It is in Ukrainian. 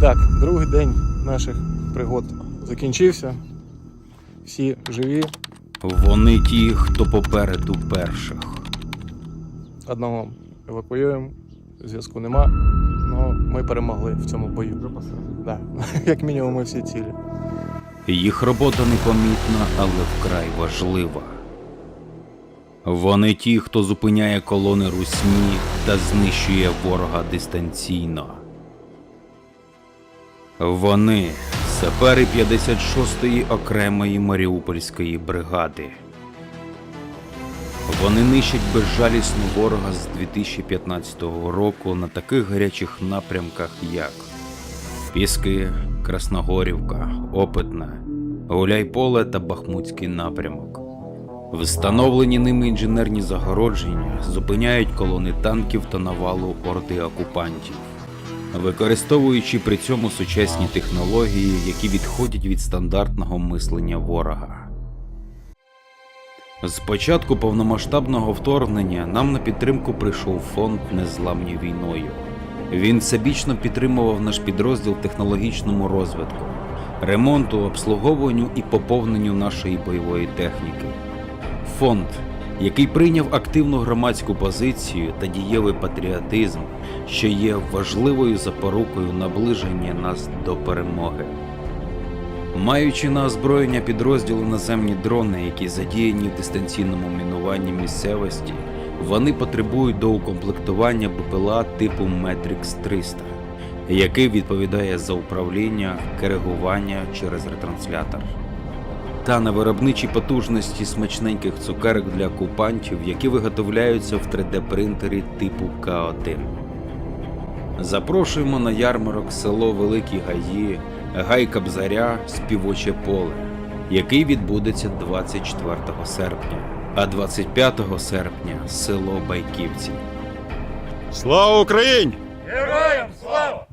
Так, другий день наших пригод закінчився. Всі живі. Вони ті, хто попереду перших. Одного евакуюємо, зв'язку нема. але ми перемогли в цьому бою. Да. Як мінімум, ми всі цілі. Їх робота непомітна, але вкрай важлива. Вони ті, хто зупиняє колони русні та знищує ворога дистанційно. Вони сапери 56-ї окремої Маріупольської бригади. Вони нищать безжалісно ворога з 2015 року на таких гарячих напрямках, як Піски, Красногорівка, Опитне, Гуляйполе та Бахмутський напрямок. Встановлені ними інженерні загородження зупиняють колони танків та навалу орди окупантів, використовуючи при цьому сучасні технології, які відходять від стандартного мислення ворога. З початку повномасштабного вторгнення нам на підтримку прийшов фонд Незламні війною. Він всебічно підтримував наш підрозділ технологічному розвитку, ремонту, обслуговуванню і поповненню нашої бойової техніки. Фонд, який прийняв активну громадську позицію та дієвий патріотизм, що є важливою запорукою наближення нас до перемоги. Маючи на озброєння підрозділу наземні дрони, які задіяні в дистанційному мінуванні місцевості, вони потребують доукомплектування БПЛА типу Matrix 300, який відповідає за управління, коригування через ретранслятор. Та на виробничі потужності смачненьких цукерок для окупантів, які виготовляються в 3D-принтері типу К1. Запрошуємо на ярмарок село Великі Гаї, Гай Кабзаря, Співоче поле, який відбудеться 24 серпня, а 25 серпня село Байківці. Слава Україні! Героям слава!